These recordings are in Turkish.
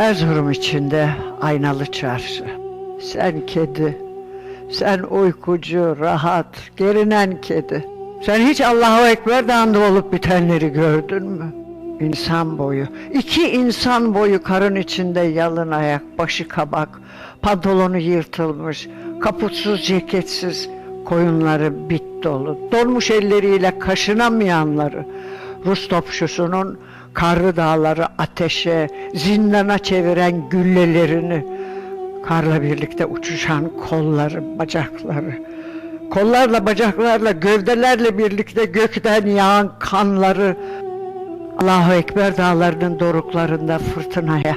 Erzurum içinde aynalı çarşı. Sen kedi, sen uykucu, rahat, gerinen kedi. Sen hiç Allahu Ekber dağında olup bitenleri gördün mü? İnsan boyu, iki insan boyu karın içinde yalın ayak, başı kabak, pantolonu yırtılmış, kaputsuz, ceketsiz, koyunları bit dolu, donmuş elleriyle kaşınamayanları, Rus topçusunun karlı dağları ateşe, zindana çeviren güllelerini, karla birlikte uçuşan kolları, bacakları, kollarla, bacaklarla, gövdelerle birlikte gökten yağan kanları, Allahu Ekber dağlarının doruklarında fırtınaya,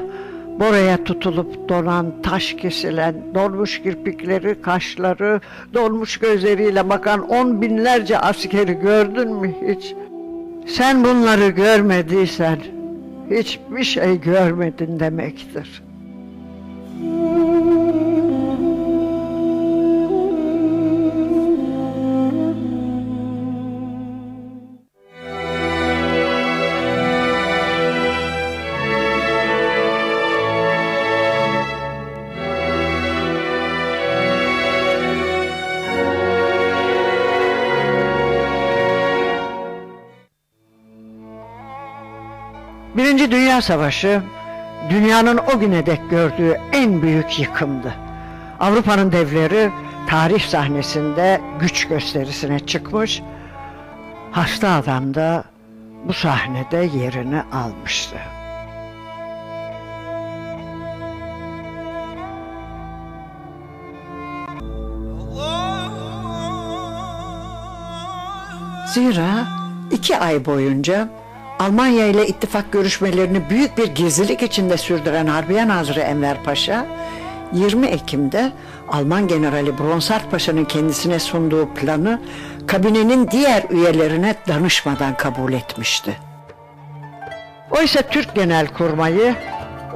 boraya tutulup donan, taş kesilen, donmuş kirpikleri, kaşları, donmuş gözleriyle bakan on binlerce askeri gördün mü hiç? Sen bunları görmediysen hiçbir şey görmedin demektir. Birinci Dünya Savaşı dünyanın o güne dek gördüğü en büyük yıkımdı. Avrupa'nın devleri tarih sahnesinde güç gösterisine çıkmış, hasta adam da bu sahnede yerini almıştı. Zira iki ay boyunca Almanya ile ittifak görüşmelerini büyük bir gizlilik içinde sürdüren Harbiye Nazırı Enver Paşa, 20 Ekim'de Alman Generali Bronsart Paşa'nın kendisine sunduğu planı kabinenin diğer üyelerine danışmadan kabul etmişti. Oysa Türk Genelkurmayı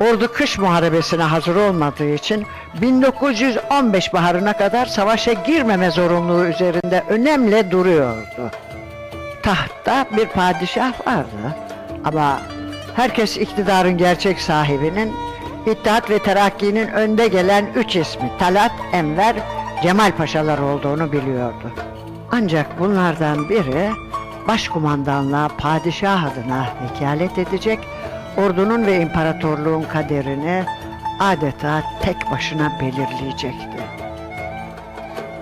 ordu kış muharebesine hazır olmadığı için 1915 baharına kadar savaşa girmeme zorunluluğu üzerinde önemli duruyordu tahtta bir padişah vardı. Ama herkes iktidarın gerçek sahibinin İttihat ve Terakki'nin önde gelen üç ismi Talat, Enver, Cemal Paşalar olduğunu biliyordu. Ancak bunlardan biri başkumandanlığa padişah adına vekalet edecek, ordunun ve imparatorluğun kaderini adeta tek başına belirleyecekti.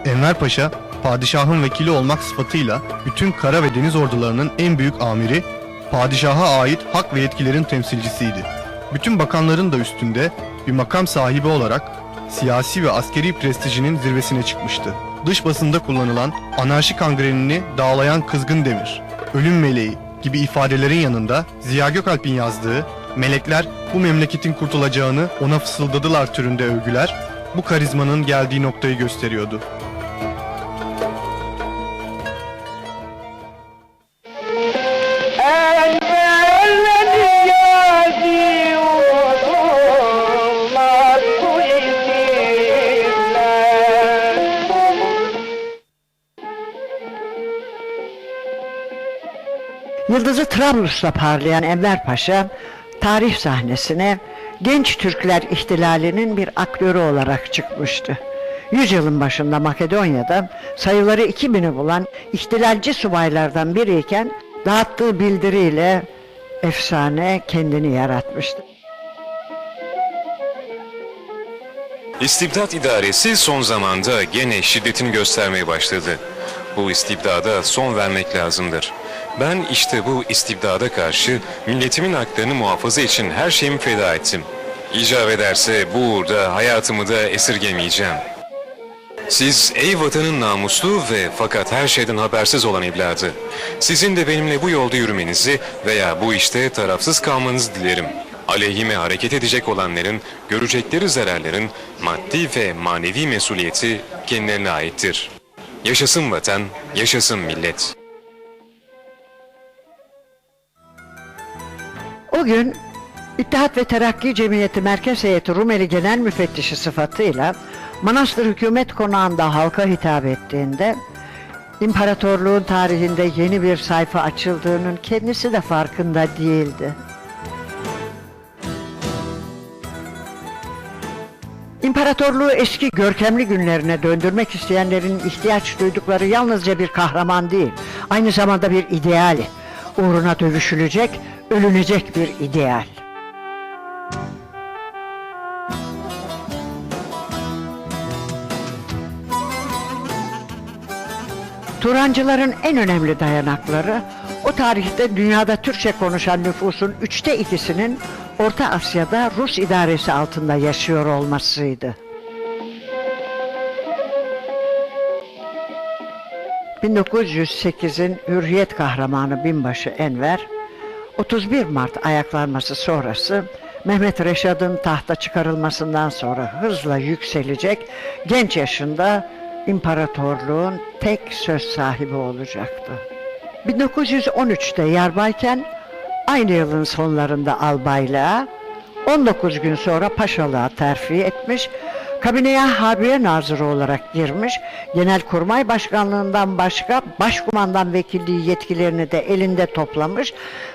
Enver Paşa, padişahın vekili olmak sıfatıyla bütün kara ve deniz ordularının en büyük amiri, padişaha ait hak ve yetkilerin temsilcisiydi. Bütün bakanların da üstünde bir makam sahibi olarak siyasi ve askeri prestijinin zirvesine çıkmıştı. Dış basında kullanılan anarşik kangrenini dağlayan kızgın demir, ölüm meleği gibi ifadelerin yanında Ziya Gökalp'in yazdığı melekler bu memleketin kurtulacağını ona fısıldadılar türünde övgüler bu karizmanın geldiği noktayı gösteriyordu. Yıldızı Trablus'ta parlayan Enver Paşa, tarih sahnesine genç Türkler ihtilalinin bir aktörü olarak çıkmıştı. Yüzyılın başında Makedonya'da sayıları 2000'i bulan ihtilalci subaylardan biriyken dağıttığı bildiriyle efsane kendini yaratmıştı. İstibdat idaresi son zamanda gene şiddetini göstermeye başladı. Bu istibdada son vermek lazımdır. Ben işte bu istibdada karşı milletimin haklarını muhafaza için her şeyimi feda ettim. İcap ederse bu uğurda hayatımı da esirgemeyeceğim. Siz ey vatanın namuslu ve fakat her şeyden habersiz olan evladı, sizin de benimle bu yolda yürümenizi veya bu işte tarafsız kalmanızı dilerim. Aleyhime hareket edecek olanların görecekleri zararların maddi ve manevi mesuliyeti kendilerine aittir. Yaşasın vatan, yaşasın millet. O gün İttihat ve Terakki Cemiyeti Merkez Heyeti Rumeli Genel Müfettişi sıfatıyla Manastır Hükümet Konağı'nda halka hitap ettiğinde imparatorluğun tarihinde yeni bir sayfa açıldığının kendisi de farkında değildi. İmparatorluğu eski görkemli günlerine döndürmek isteyenlerin ihtiyaç duydukları yalnızca bir kahraman değil, aynı zamanda bir ideal. Uğruna dövüşülecek, ölünecek bir ideal. Turancıların en önemli dayanakları o tarihte dünyada Türkçe konuşan nüfusun üçte ikisinin Orta Asya'da Rus idaresi altında yaşıyor olmasıydı. 1908'in Hürriyet kahramanı binbaşı Enver, 31 Mart ayaklanması sonrası Mehmet Reşad'ın tahta çıkarılmasından sonra hızla yükselecek, genç yaşında imparatorluğun tek söz sahibi olacaktı. 1913'te yarbayken aynı yılın sonlarında albaylığa, 19 gün sonra paşalığa terfi etmiş, kabineye Harbiye Nazırı olarak girmiş, Genelkurmay Başkanlığından başka Başkumandan Vekilliği yetkilerini de elinde toplamış,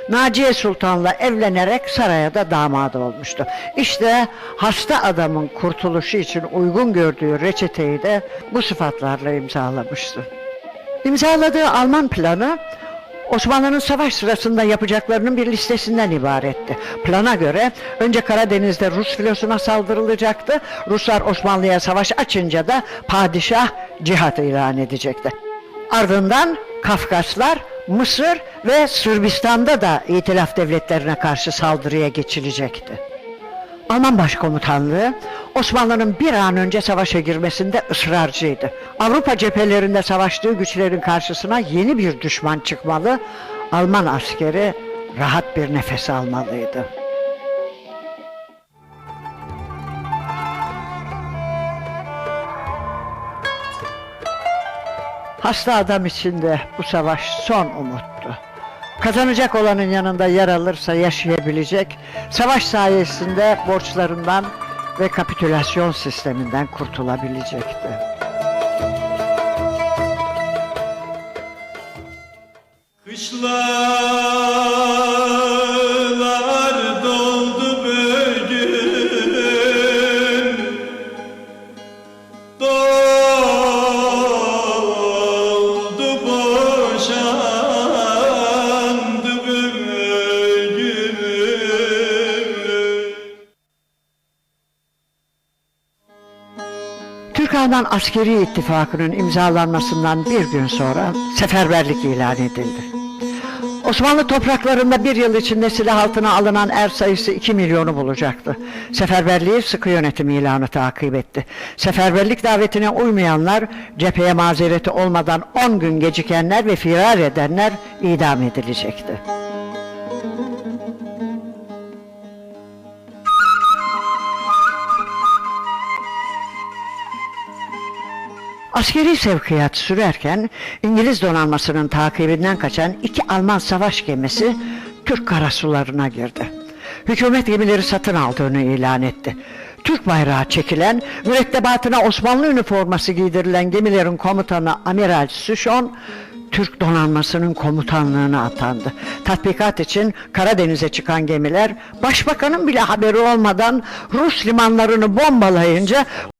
Naciye Sultan'la evlenerek saraya da damadı olmuştu. İşte hasta adamın kurtuluşu için uygun gördüğü reçeteyi de bu sıfatlarla imzalamıştı. İmzaladığı Alman planı Osmanlı'nın savaş sırasında yapacaklarının bir listesinden ibaretti. Plana göre önce Karadeniz'de Rus filosuna saldırılacaktı. Ruslar Osmanlı'ya savaş açınca da padişah cihat ilan edecekti. Ardından Kafkaslar, Mısır ve Sırbistan'da da İtilaf devletlerine karşı saldırıya geçilecekti. Alman Başkomutanlığı Osmanlı'nın bir an önce savaşa girmesinde ısrarcıydı. Avrupa cephelerinde savaştığı güçlerin karşısına yeni bir düşman çıkmalı, Alman askeri rahat bir nefes almalıydı. Hasta adam için de bu savaş son umuttu. Kazanacak olanın yanında yer alırsa yaşayabilecek, savaş sayesinde borçlarından ve kapitülasyon sisteminden kurtulabilecekti. Kışlalar Türk-Alman askeri ittifakının imzalanmasından bir gün sonra seferberlik ilan edildi. Osmanlı topraklarında bir yıl içinde silah altına alınan er sayısı 2 milyonu bulacaktı. Seferberliği sıkı yönetim ilanı takip etti. Seferberlik davetine uymayanlar, cepheye mazereti olmadan 10 gün gecikenler ve firar edenler idam edilecekti. Askeri sevkiyat sürerken İngiliz donanmasının takibinden kaçan iki Alman savaş gemisi Türk karasularına girdi. Hükümet gemileri satın aldığını ilan etti. Türk bayrağı çekilen, mürettebatına Osmanlı üniforması giydirilen gemilerin komutanı Amiral Süşon, Türk donanmasının komutanlığına atandı. Tatbikat için Karadeniz'e çıkan gemiler, başbakanın bile haberi olmadan Rus limanlarını bombalayınca